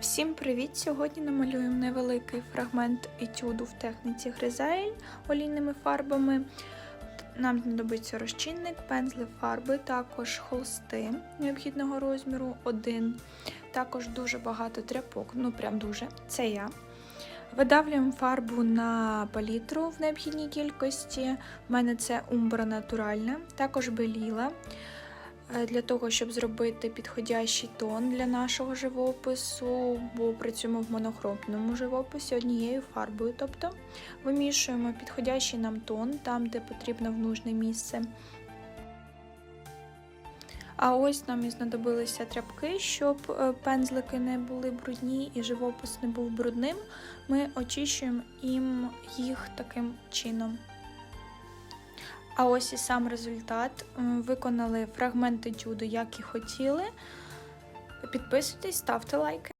Всім привіт! Сьогодні намалюємо невеликий фрагмент етюду в техніці Гризель олійними фарбами. Нам знадобиться розчинник, пензли фарби, також холсти необхідного розміру, один, також дуже багато тряпок, ну прям дуже, це я. Видавлюємо фарбу на палітру в необхідній кількості. У мене це умбра натуральна, також беліла. Е, Для того, щоб зробити підходящий тон для нашого живопису, бо працюємо в монохромному живописі однією фарбою. Тобто вимішуємо підходящий нам тон там, де потрібно в нужне місце. А ось нам і знадобилися тряпки, щоб е, пензлики не були брудні і живопис не був брудним. Ми очищуємо їм їх таким чином. А ось і сам результат. Виконали фрагменти чуду, як і хотіли. Підписуйтесь, ставте лайки.